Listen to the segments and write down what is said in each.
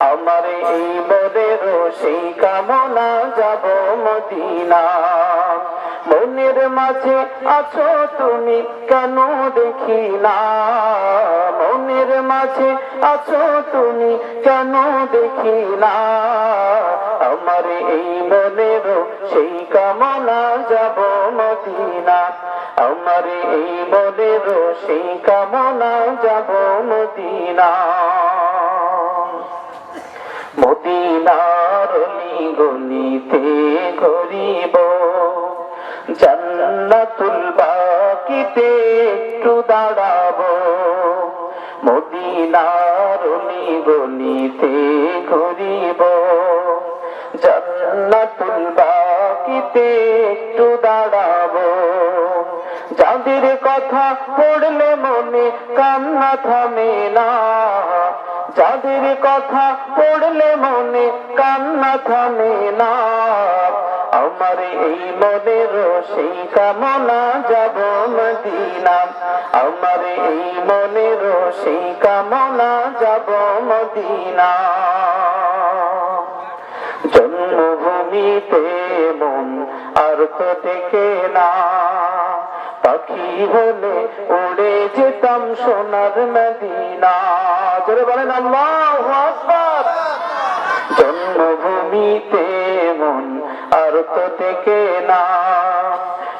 আমার এই মনের সেই কামনা যাব মদিনা। মনের মাঝে আছো তুমি কেন দেখি না মনের মাঝে আছো তুমি কেন দেখি না আমার এই মনের সেই কামনা যাব মদিনা। আমার এই মনের সেই কামনা যাব মদিনা। মদিনার গলিতে ঘুরিব জান্নাতুল বাকিতে একটু দাঁড়াবো। মদিনার গলিতে ঘুরিব জান্নাতুল বাকিতে কথা পড়লে মনে কান্না থামে না। যাদের কথা পড়লে মনে কান্না থামে না। আমার এই মনের সেই কামনা যাব মদিনা। আমার এই মনের সেই কামনা যাব মদিনা। জন্মভূমিতে মন আর তো দেখে না। পাখি হলে উড়ে যেতাম সোনার মদিনা। বলেন, আল্লাহ জন্মভূমিতে মন আর তো দেখে না।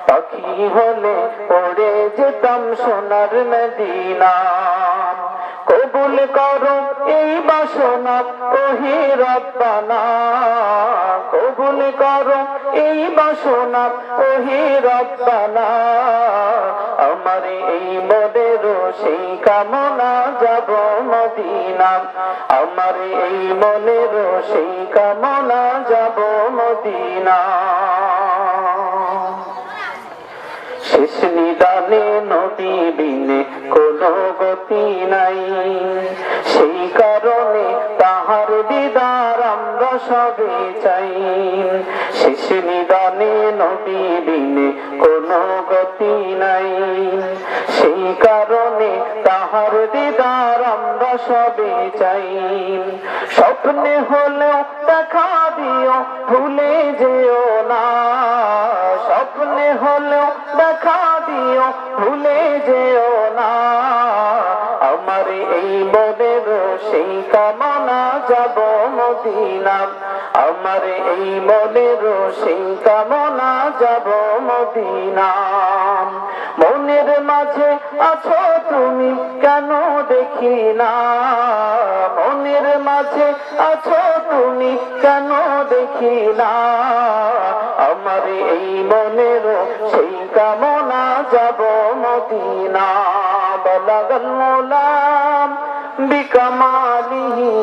পাখি হলে উড়ে যেতাম সোনার মদিনা। কবুল করো এই রব্বানা, কবুল এই বাসনা, ওহি রব্বানা। আমার এই সেই কামনা যাব মদিনা। আমার এই মনের সেই কামনা যাব মদিনা। শেষ নিদানে দিদার আমরা সবে চাই। শেষ নিদানে নদী বিনে কোনো গতি নাই। সেই কারণে তাহার দিদার আমরা সবে চাই। স্বপ্নে হলেও দেখা দিও, ভুলে যেও না। স্বপ্নে হলেও দেখা দিও, ভুলে যেও না। আমার এই মনের সেই কামনা মদিনা আমার এই মনের সেই কামনা যাব মদিনা মনের মাঝে আছো তুমি, কেন দেখি না? মনের মাঝে আছো তুমি, কেন দেখি না? আমার এই মনের সেই কামনা যাব মদিনা বলাগল মোলাম বিকমালিহি।